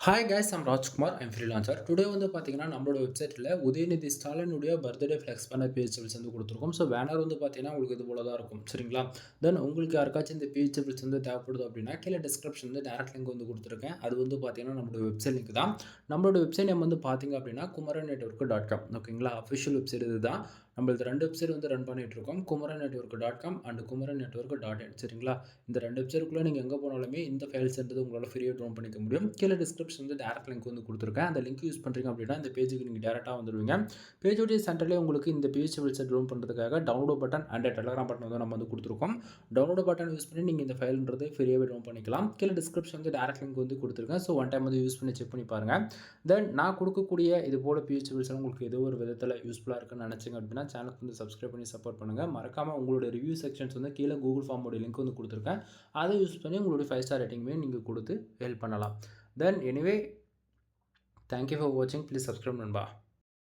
Hi guys I'm Rajkumar I'm freelancer today வந்து பார்த்தீங்கன்னா நம்மளோட வெப்சைட்டில் உதயநிதி ஸ்டாலினுடைய பர்த்டே ஃப்ளெக்ஸ் பண்ண பிஹெச்எபிள்ஸ் வந்து கொடுத்துருக்கோம். ஸோ பேனர் வந்து பார்த்தீங்கன்னா உங்களுக்கு இது போல தான் இருக்கும். சரிங்களா? தென் உங்களுக்கு யாருக்காச்சும் இந்த பிஹெச்எபிள்ஸ் வந்து தேவைப்படுது அப்படின்னா கீழே டிஸ்கிரிப்ஷன் வந்து டேரக்ட் லிங்க் வந்து கொடுத்துருக்கேன். அது வந்து பார்த்தீங்கன்னா நம்மளோட வெப்சைட் லிங்க் தான். நம்மளோட வெப்சைட் நேம் வந்து பார்த்தீங்க அப்படின்னா குமரன் நெட்ஒர்க் டாட் காம் ஓகேங்களா அஃபிஷியல் வெப்சைட் இது தான். நம்மளது ரெண்டு வெப்சைட் வந்து ரன் பண்ணிகிட்டு இருக்கோம் Kumaran network dot com and Kumaran network dot in சரிங்களா? இந்த ரெண்டு வெப்சைட்டுக்குள்ளே நீங்கள் எங்கே போனாலுமே இந்த ஃபைல்ஸ்ன்றது உங்களால் ஃப்ரீயாக டவுன் பண்ணிக்க முடியும். கீழே டிஸ்கிரிப்ஷன் வந்து டேரக்ட் லிங்க் வந்து கொடுத்துருக்கேன். அந்த லிங்க் யூஸ் பண்ணுறீங்க அப்படின்னா இந்த பேஜுக்கு நீங்கள் டேரெக்டாக வந்துடுவீங்க பேஜோடைய சென்டர்லேயே உங்களுக்கு இந்த பேஜ் வெப்சைட் டவுன் பண்ணுறதுக்காக download button and Telegram button வந்து நம்ம வந்து கொடுத்துருக்கோம். டவுன்லோட் பட்டன் யூஸ் பண்ணி நீங்கள் இந்த ஃபைல்ன்றது ஃப்ரீயாகவே டவுன் பண்ணிக்கலாம். கீழே டிஸ்கிரிப்ஷன் வந்து டேரக்ட் லிங்க் வந்து கொடுத்துருக்கேன். ஸோ ஒன் டைம் வந்து யூஸ் பண்ணி செக் பண்ணி பாருங்கள் தென் நான் கொடுக்கக்கூடிய இது போல் பிஹெச் உங்களுக்கு ஏதோ ஒரு விதத்தில் யூஸ்ஃபுல்லாக இருக்குன்னு நினச்சிங்க அப்படின்னா சேனலுக்கு வந்து சப்ஸ்கிரைப் பண்ணி சப்போர்ட் பண்ணுங்கள் மறக்காமல் உங்களோட ரிவ்யூ செக்ஷன்ஸ் வந்து கீழே கூகுள் ஃபார்மோட லிங்க் வந்து கொடுத்துருக்கேன். அதை யூஸ் பண்ணி உங்களுடைய ஃபைவ் ஸ்டார் ரேட்டிங்குமே நீங்கள் கொடுத்து ஹெல்ப் பண்ணலாம். Then anyway thank you for வாட்சிங் ப்ளீஸ் சப்ஸ்கிரைப் நண்பா.